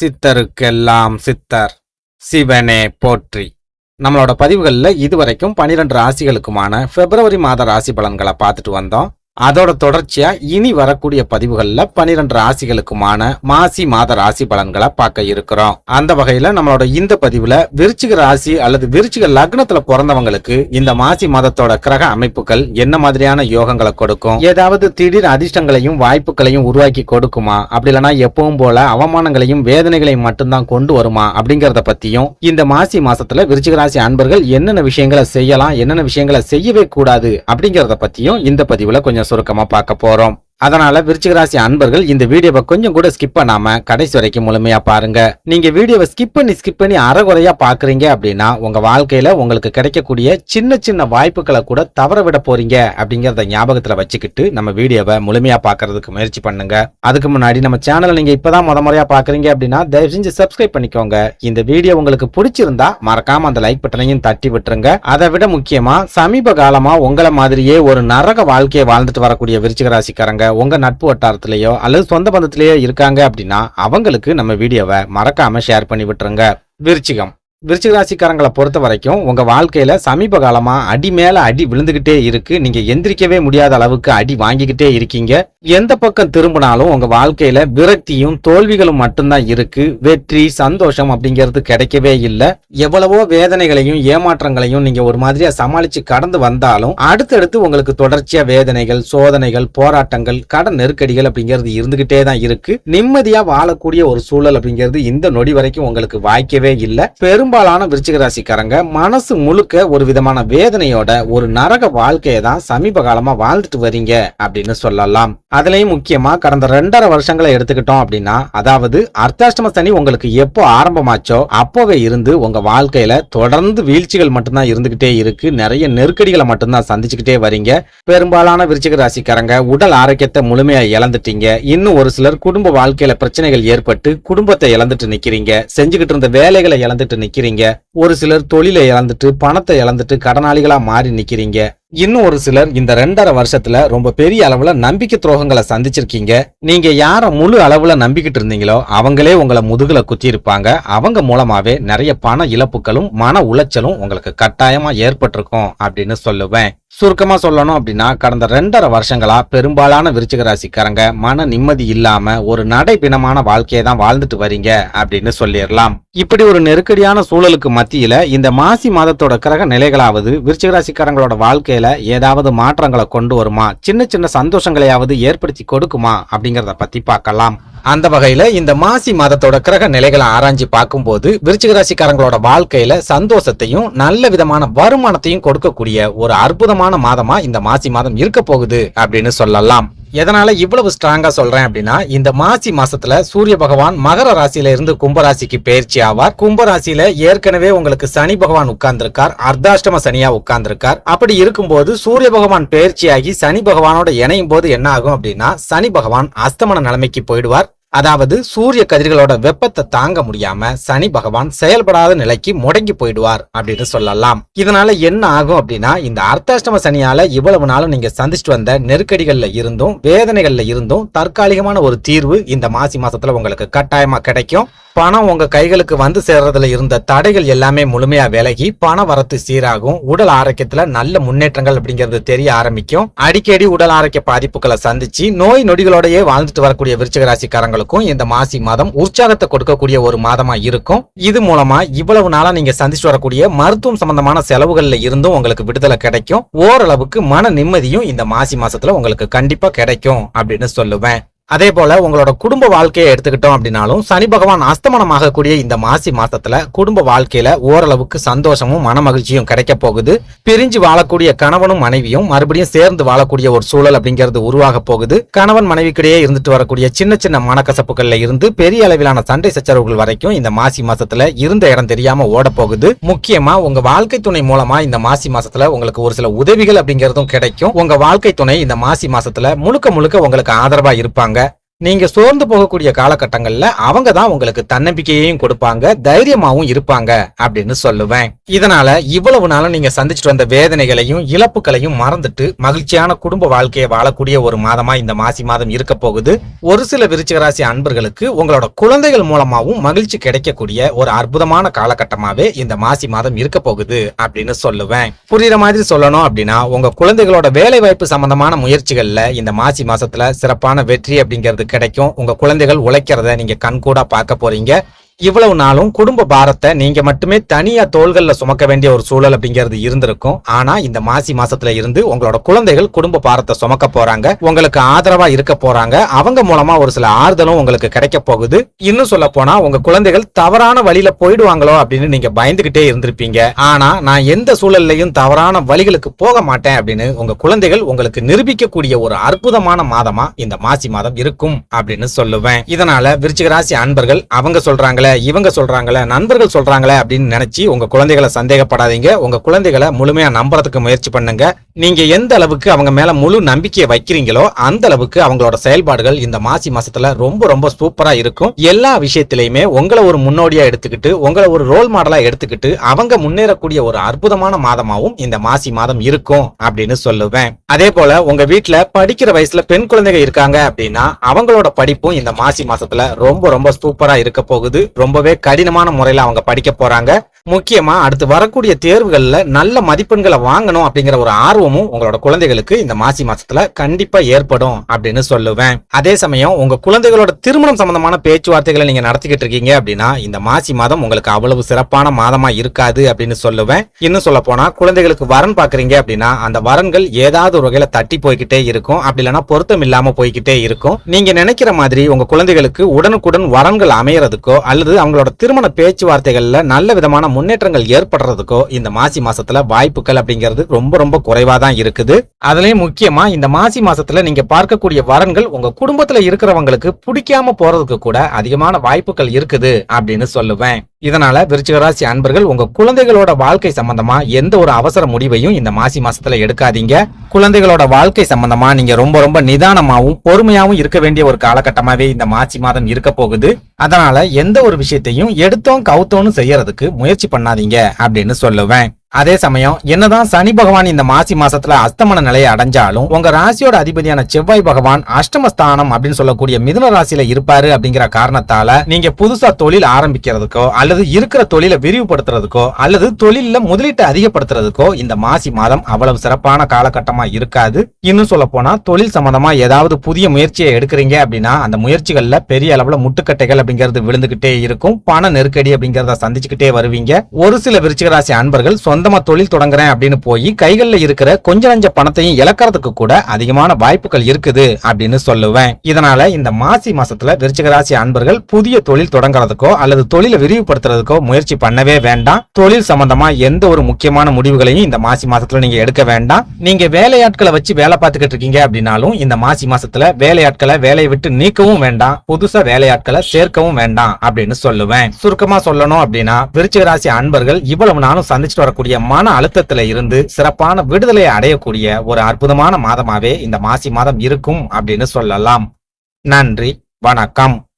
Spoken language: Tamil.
சித்தருக்கெல்லாம் சித்தர். சிவனே போற்றி. நம்மளோட பதிவுகளில் இதுவரைக்கும் பனிரெண்டு ராசிகளுக்குமான பிப்ரவரி மாத ராசி பலன்களை பார்த்துட்டு வந்தோம். அதோட தொடர்ச்சியா இனி வரக்கூடிய பதிவுகள்ல பனிரெண்டு ராசிகளுக்குமான மாசி மாத ராசி பலன்களை பார்க்க இருக்கிறோம். அந்த வகையில நம்மளோட இந்த பதிவுல விருச்சிக ராசி அல்லது விருச்சிக லக்னத்துல பிறந்தவங்களுக்கு இந்த மாசி மாதத்தோட கிரக அமைப்புகள் என்ன மாதிரியான யோகங்களை கொடுக்கும்? ஏதாவது திடீர் அதிர்ஷ்டங்களையும் வாய்ப்புகளையும் உருவாக்கி கொடுக்குமா? அப்படி இல்லைன்னா எப்பவும் போல அவமானங்களையும் வேதனைகளையும் மட்டும்தான் கொண்டு வருமா? அப்படிங்கறத பத்தியும் இந்த மாசி மாசத்துல விருச்சிக ராசி அன்பர்கள் என்னென்ன விஷயங்களை செய்யலாம் என்னென்ன விஷயங்களை செய்யவே கூடாது அப்படிங்கறத பத்தியும் இந்த பதிவுல கொஞ்சம் சுருக்கமா பார்க்க போறோம். அதனால விருச்சிக ராசி அன்பர்கள் இந்த வீடியோவை கொஞ்சம் கூட ஸ்கிப் பண்ணாம கடைசி வரைக்கும் முழுமையா பாருங்க. நீங்க வீடியோவை ஸ்கிப் பண்ணி ஸ்கிப் பண்ணி அறகுறையா பாக்குறீங்க அப்படின்னா உங்க வாழ்க்கையில உங்களுக்கு கிடைக்கக்கூடிய சின்ன சின்ன வாய்ப்புகளை கூட தவற விட போறீங்க அப்படிங்கறத ஞாபகத்துல வச்சுக்கிட்டு நம்ம வீடியோவை முழுமையா பாக்குறதுக்கு முயற்சி பண்ணுங்க. அதுக்கு முன்னாடி நம்ம சேனலை நீங்க இப்பதான் முத முறையா பாக்குறீங்க அப்படின்னா தயவு செஞ்சு சப்ஸ்கிரைப் பண்ணிக்கோங்க. இந்த வீடியோ உங்களுக்கு பிடிச்சிருந்தா மறக்காம அந்த லைக் பட்டனையும் தட்டி விட்டுருங்க. அதை விட முக்கியமா சமீப காலமா உங்களை மாதிரியே ஒரு நரக வாழ்க்கையை வாழ்ந்துட்டு வரக்கூடிய விருச்சிக ராசிக்காரங்க உங்க நட்பு வட்டாரத்திலேயோ அல்லது சொந்த பந்தத்திலேயோ இருக்காங்க அப்படின்னா அவங்களுக்கு நம்ம வீடியோவை மறக்காம ஷேர் பண்ணி விட்டுருங்க. விருச்சிகம். விருச்சிக ராசிக்காரங்களை பொறுத்த வரைக்கும் உங்க வாழ்க்கையில சமீப காலமா அடி மேல அடி விழுந்துகிட்டே இருக்கு. நீங்க எந்திரிக்கவே முடியாத அளவுக்கு அடி வாங்கிக்கிட்டே இருக்கீங்க. எந்த பக்கம் திரும்பினாலும் உங்க வாழ்க்கையில விரக்தியும் தோல்விகளும் மட்டும்தான் இருக்கு. வெற்றி சந்தோஷம் அப்படிங்கிறது கிடைக்கவே இல்லை. எவ்வளவோ வேதனைகளையும் ஏமாற்றங்களையும் நீங்க ஒரு மாதிரியா சமாளிச்சு கடந்து வந்தாலும் அடுத்தடுத்து உங்களுக்கு தொடர்ச்சியா வேதனைகள் சோதனைகள் போராட்டங்கள் கடன் நெருக்கடிகள் அப்படிங்கிறது இருந்துகிட்டே தான் இருக்கு. நிம்மதியா வாழக்கூடிய ஒரு சூழல் அப்படிங்கிறது இந்த நொடி வரைக்கும் உங்களுக்கு வாய்க்கவே இல்லை. பெரும் பெரும்பாலான விருச்சிக ராசிக்காரங்க மனசு முழுக்க ஒரு விதமான வேதனையோட ஒரு நரக வாழ்க்கையை தான் சமீப காலமா வாழ்ந்துட்டு வரீங்க அப்படின்னு சொல்லலாம். அதுலயும் முக்கியமா கடந்த ரெண்டரை வருஷங்களை எடுத்துக்கிட்டோம் அப்படின்னா அதாவது அர்த்தாஷ்டம சனி உங்களுக்கு எப்போ ஆரம்பமாச்சோ அப்போவே இருந்து உங்க வாழ்க்கையில தொடர்ந்து வீழ்ச்சிகள் மட்டும்தான் இருந்துகிட்டே இருக்கு. நிறைய நெருக்கடிகளை மட்டும்தான் சந்திச்சுக்கிட்டே வரீங்க. பெரும்பாலான விருச்சிக ராசிக்காரங்க உடல் ஆரோக்கியத்தை முழுமையா இழந்துட்டீங்க. இன்னும் ஒரு சிலர் குடும்ப வாழ்க்கையில பிரச்சனைகள் ஏற்பட்டு குடும்பத்தை இழந்துட்டு நிக்கிறீங்க. செஞ்சுக்கிட்டு இருந்த வேலைகளை இழந்துட்டு நிக்கிறீங்க. ஒரு சிலர் தொழிலை இழந்துட்டு பணத்தை இழந்துட்டு கடனாளிகளா மாறி நிக்கிறீங்க. இன்னும் ஒரு சிலர் இந்த ரெண்டரை வருஷத்துல ரொம்ப பெரிய அளவுல நம்பிக்கை துரோகங்களை சந்திச்சிருக்கீங்க. நீங்க யார முழு அளவுல நம்பிக்கிட்டு இருந்தீங்களோ அவங்களே உங்களை முதுகுல குத்தி இருப்பாங்க அவங்க மூலமாவே நிறைய பண இழப்புகளும் மன உளைச்சலும் உங்களுக்கு கட்டாயமா ஏற்பட்டிருக்கும் அப்படின்னு சொல்லுவேன். சுருக்கமா சொல்லணும் அப்படின்னா கடந்த ரெண்டரை வருஷங்களா பெரும்பாலான விருச்சிக ராசிக்காரங்க மன நிம்மதி இல்லாம ஒரு நடைபிணமான வாழ்க்கையை தான் வாழ்ந்துட்டு வரீங்க அப்படின்னு சொல்லிடலாம். இப்படி ஒரு நெருக்கடியான சூழலுக்கு மத்தியில இந்த மாசி மாதத்தோட கிரக நிலைகளாவது விருச்சிக ராசிக்காரங்களோட வாழ்க்கையில ஏதாவது மாற்றங்களை கொண்டு வருமா? சின்ன சின்ன சந்தோஷங்களையாவது ஏற்படுத்தி கொடுக்குமா? அப்படிங்கறத பத்தி பார்க்கலாம். அந்த வகையில இந்த மாசி மாதத்தோட கிரக நிலைகளை ஆராய்ஞ்சு பார்க்கும்போது விருச்சிக ராசிக்காரங்களோட வாழ்க்கையில சந்தோஷத்தையும் நல்ல விதமான வருமானத்தையும் கொடுக்கக்கூடிய ஒரு அற்புதமான மாதமா இந்த மாசி மாதம் இருக்க போகுது அப்படின்னு சொல்லலாம். எதனால இவ்வளவு ஸ்ட்ராங்கா சொல்றேன் அப்படின்னா இந்த மாசி மாசத்துல சூரிய பகவான் மகர ராசியில இருந்து கும்பராசிக்கு பயிற்சி ஆவார். கும்பராசியில ஏற்கனவே உங்களுக்கு சனி பகவான் உட்கார்ந்திருக்கார். அர்த்தாஷ்டம சனியா உட்கார்ந்திருக்கார். அப்படி இருக்கும்போது சூரிய பகவான் பயிற்சியாகி சனி பகவானோட இணையும் போது என்ன ஆகும் அப்படின்னா சனி பகவான் அஸ்தமன நிலைமைக்கு போயிடுவார். அதாவது சூரிய கதிர்களோட வெப்பத்தை தாங்க முடியாம சனி பகவான் செயல்படாத நிலைக்கு முடங்கி போயிடுவார் அப்படின்னு சொல்லலாம். இதனால என்ன ஆகும் அப்படின்னா இந்த அர்த்தாஷ்டம சனியால இவ்வளவு நாளும் நீங்க சந்திச்சுட்டு வந்த நெருக்கடிகள்ல இருந்தும் வேதனைகள்ல இருந்தும் தற்காலிகமான ஒரு தீர்வு இந்த மாசி மாசத்துல உங்களுக்கு கட்டாயமா கிடைக்கும். பணம் உங்க கைகளுக்கு வந்து சேர்றதுல இருந்த தடைகள் எல்லாமே முழுமையா விலகி பண வரத்து சீராகும். உடல் ஆரோக்கியத்துல நல்ல முன்னேற்றங்கள் அப்படிங்கிறது தெரிய ஆரம்பிக்கும். அடிக்கடி உடல் ஆரோக்கிய பாதிப்புகளை சந்திச்சு நோய் நொடிகளோடயே வாழ்ந்துட்டு வரக்கூடிய விருச்சிக ராசிக்காரங்களுக்கும் இந்த மாசி மாதம் உற்சாகத்தை கொடுக்கக்கூடிய ஒரு மாதமா இருக்கும். இது மூலமா இவ்வளவு நாளா நீங்க சந்திச்சு வரக்கூடிய மருத்துவம் சம்பந்தமான செலவுகள்ல இருந்தும் உங்களுக்கு விடுதலை கிடைக்கும். ஓரளவுக்கு மன நிம்மதியும் இந்த மாசி மாசத்துல உங்களுக்கு கண்டிப்பா கிடைக்கும் அப்படின்னு சொல்லுவேன். அதே போல உங்களோட குடும்ப வாழ்க்கையை எடுத்துக்கிட்டோம் அப்படின்னாலும் சனி பகவான் அஸ்தமனமாகக்கூடிய இந்த மாசி மாசத்துல குடும்ப வாழ்க்கையில ஓரளவுக்கு சந்தோஷமும் மன மகிழ்ச்சியும் கிடைக்க போகுது. பிரிஞ்சு வாழக்கூடிய கணவனும் மனைவியும் மறுபடியும் சேர்ந்து வாழக்கூடிய ஒரு சூழல் அப்படிங்கிறது உருவாக போகுது. கணவன் மனைவிக்கிடையே இருந்துட்டு வரக்கூடிய சின்ன சின்ன மனக்கசப்புகள்ல இருந்து பெரிய அளவிலான சண்டை சச்சரவுகள் வரைக்கும் இந்த மாசி மாசத்துல இருந்த இடம் தெரியாம ஓட போகுது. முக்கியமா உங்க வாழ்க்கை துணை மூலமா இந்த மாசி மாசத்துல உங்களுக்கு ஒரு சில உதவிகள் அப்படிங்கிறதும் கிடைக்கும். உங்க வாழ்க்கை துணை இந்த மாசி மாசத்துல முழுக்க முழுக்க உங்களுக்கு ஆதரவா இருப்பாங்க. நீங்க சோர்ந்து போகக்கூடிய காலகட்டங்கள்ல அவங்க தான் உங்களுக்கு தன்னம்பிக்கையையும் கொடுப்பாங்க தைரியமாவும் இருப்பாங்க அப்படின்னு சொல்லுவேன். இதனால இவ்வளவு நாளும் நீங்க சந்திச்சுட்டு வந்த வேதனைகளையும் இழப்புகளையும் மறந்துட்டு மகிழ்ச்சியான குடும்ப வாழ்க்கையை வாழக்கூடிய ஒரு மாதமா இந்த மாசி மாதம் இருக்க போகுது. ஒரு சில விருச்சிகராசி அன்பர்களுக்கு உங்களோட குழந்தைகள் மூலமாவும் மகிழ்ச்சி கிடைக்கக்கூடிய ஒரு அற்புதமான காலகட்டமாவே இந்த மாசி மாதம் இருக்க போகுது அப்படின்னு சொல்லுவேன். புரியுற மாதிரி சொல்லணும் அப்படின்னா உங்க குழந்தைகளோட வேலை வாய்ப்பு சம்பந்தமான முயற்சிகள்ல இந்த மாசி மாசத்துல சிறப்பான வெற்றி அப்படிங்கிறது கிடைக்கும். உங்க குழந்தைகள் உழைக்கிறத நீங்க கண்கூடாக பார்க்க போறீங்க. இவ்வளவு நாளும் குடும்ப பாரத்தை நீங்க மட்டுமே தனியா தோள்கள்ல சுமக்க வேண்டிய ஒரு சூழல் அப்படிங்கிறது இருந்திருக்கும். ஆனா இந்த மாசி மாசத்துல இருந்து உங்களோட குழந்தைகள் குடும்ப பாரத்தை சுமக்க போறாங்க உங்களுக்கு ஆதரவா இருக்க போறாங்க அவங்க மூலமா ஒரு சில ஆறுதலும் உங்களுக்கு கிடைக்க போகுது. இன்னும் சொல்ல போனா உங்க குழந்தைகள் தவறான வழியில போயிடுவாங்களோ அப்படின்னு நீங்க பயந்துகிட்டே இருந்திருப்பீங்க. ஆனா நான் எந்த சூழல்லையும் தவறான வழிகளுக்கு போக மாட்டேன் அப்படின்னு உங்க குழந்தைகள் உங்களுக்கு நிரூபிக்கக்கூடிய ஒரு அற்புதமான மாதமா இந்த மாசி மாதம் இருக்கும் அப்படின்னு சொல்லுவேன். இதனால விருச்சிகராசி அன்பர்கள் அவங்க சொல்றாங்களே இவங்க சொல்கிறாங்களே நண்பர்கள் சொல்கிறாங்களே அப்படின்னு நினைச்சு உங்க குழந்தைகளை சந்தேகப்படாதீங்க. உங்க குழந்தைகளை முழுமையாக நம்புறதுக்கு முயற்சி பண்ணுங்க. நீங்க எந்த அளவுக்கு அவங்க மேல முழு நம்பிக்கையை வைக்கிறீங்களோ அந்த அளவுக்கு அவங்களோட செயல்பாடுகள் இந்த மாசி மாசத்துல ரொம்ப ரொம்ப சூப்பரா இருக்கும். எல்லா விஷயத்திலையுமே உங்களை ஒரு முன்னோடியா எடுத்துக்கிட்டு உங்களை ஒரு ரோல் மாடலா எடுத்துக்கிட்டு அவங்க முன்னேறக்கூடிய ஒரு அற்புதமான மாதமாவும் இந்த மாசி மாதம் இருக்கும் அப்படின்னு சொல்லுவேன். அதே போல உங்க வீட்டுல படிக்கிற வயசுல பெண் குழந்தைங்க இருக்காங்க அப்படின்னா அவங்களோட படிப்பும் இந்த மாசி மாசத்துல ரொம்ப ரொம்ப சூப்பரா இருக்க போகுது. ரொம்பவே கடினமான முறையில அவங்க படிக்க போறாங்க. முக்கியமா அடுத்து வரக்கூடிய தேர்வுகள்ல நல்ல மதிப்பெண்களை வாங்கணும் அப்படிங்கிற ஒரு ஆர்வமும் உங்களோட குழந்தைகளுக்கு இந்த மாசி மாசத்துல கண்டிப்பா ஏற்படும் அப்படின்னு சொல்லுவேன். அதே சமயம் உங்க குழந்தைகளோட திருமணம் சம்பந்தமான பேச்சுவார்த்தைகளை நீங்க நடத்திக்கிட்டு இருக்கீங்க அப்படின்னா இந்த மாசி மாதம் உங்களுக்கு அவ்வளவு சிறப்பான மாதமா இருக்காது அப்படின்னு சொல்லுவேன். இன்னும் சொல்ல போனா குழந்தைகளுக்கு வரன் பாக்குறீங்க அப்படின்னா அந்த வரன்கள் ஏதாவது ஒரு வகையில தட்டி போய்கிட்டே இருக்கும். அப்படி இல்லைன்னா பொருத்தம் இல்லாம போய்கிட்டே இருக்கும். நீங்க நினைக்கிற மாதிரி உங்க குழந்தைகளுக்கு உடனுக்குடன் வரன்கள் அமையறதுக்கோ அல்லது அவங்களோட திருமண பேச்சுவார்த்தைகள்ல நல்ல விதமான முன்னேற்றங்கள் ஏற்படுறதுக்கோ இந்த மாசி மாசத்துல வாய்ப்புகள் அப்படிங்கிறது ரொம்ப ரொம்ப குறைவா தான் இருக்குது. அதுலயும் முக்கியமா இந்த மாசி மாசத்துல நீங்க பார்க்கக்கூடிய வரன்கள் உங்க குடும்பத்துல இருக்கிறவங்களுக்கு பிடிக்காம போறதுக்கு கூட அதிகமான வாய்ப்புகள் இருக்குது அப்படின்னு சொல்லுவேன். இதனால விருச்சிகராசி அன்பர்கள் உங்க குழந்தைகளோட வாழ்க்கை சம்பந்தமா எந்த ஒரு அவசர முடிவையும் இந்த மாசி மாசத்துல எடுக்காதீங்க. குழந்தைகளோட வாழ்க்கை சம்பந்தமா நீங்க ரொம்ப ரொம்ப நிதானமாவும் பொறுமையாவும் இருக்க வேண்டிய ஒரு காலகட்டமாவே இந்த மாசி மாதம் இருக்க போகுது. அதனால எந்த ஒரு விஷயத்தையும் எடுத்தோம் கவுத்தோன்னு செய்யறதுக்கு முயற்சி பண்ணாதீங்க அப்படின்னு சொல்லுவேன். அதே சமயம் என்னதான் சனி பகவான் இந்த மாசி மாசத்துல அஸ்தமன நிலையை அடைஞ்சாலும் உங்க ராசியோட அதிபதியான செவ்வாய் பகவான் அஷ்டமஸ்தானம் அப்படின்னு சொல்லக்கூடிய மிதுன ராசியில இருப்பாரு அப்படிங்கிற காரணத்தால நீங்க புதுசா தொழில் ஆரம்பிக்கிறதுக்கோ அல்லது இருக்கிற தொழிலை விரிவுபடுத்துறதுக்கோ அல்லது தொழில முதலீட்டை அதிகப்படுத்துறதுக்கோ இந்த மாசி மாதம் அவ்வளவு சிறப்பான காலகட்டமா இருக்காது. இன்னும் சொல்ல போனா தொழில் சம்பந்தமா ஏதாவது புதிய முயற்சியை எடுக்கிறீங்க அப்படின்னா அந்த முயற்சிகள்ல பெரிய அளவுல முட்டுக்கட்டைகள் அப்படிங்கிறது விழுந்துகிட்டே இருக்கும். பண நெருக்கடி அப்படிங்கறத சந்திச்சுக்கிட்டே வருவீங்க. ஒரு சில விருச்சிக ராசி அன்பர்கள் சொந்தமா தொழில் தொடங்குறேன் அப்படின்னு போய் கைகள்ல இருக்கிற கொஞ்ச நஞ்ச பணத்தையும் இழக்கிறதுக்கு கூட அதிகமான வாய்ப்புகள் இருக்குது அப்படின்னு சொல்லுவேன். இதனால இந்த மாசி மாசத்துல விருச்சிக ராசி அன்பர்கள் புதிய தொழில் தொடங்குறதுக்கோ அல்லது தொழிலை விரிவுபடுத்துறதுக்கோ முயற்சி பண்ணவே வேண்டாம். தொழில் சம்பந்தமா எந்த ஒரு முக்கியமான முடிவுகளையும் இந்த மாசி மாசத்துல நீங்க எடுக்க வேண்டாம். நீங்க வேலையாட்களை வச்சு வேலை பார்த்துக்கிட்டு இருக்கீங்க அப்படின்னாலும் இந்த மாசி மாசத்துல வேலையாட்களை வேலையை விட்டு நீக்கவும் வேண்டாம். புதுசா வேலையாட்களை சேர்க்கவும் வேண்டாம் அப்படின்னு சொல்லுவேன். சுருக்கமா சொல்லணும் அப்படின்னா விருச்சிக ராசி அன்பர்கள் இவ்வளவு நாளும் சந்திச்சுட்டு வரக்கூடிய மன அழுத்தத்துல இருந்து சிறப்பான விடுதலையை அடையக்கூடிய ஒரு அற்புதமான மாதமாவே இந்த மாசி மாதம் இருக்கும் அப்படின்னு சொல்லலாம். நன்றி வணக்கம்.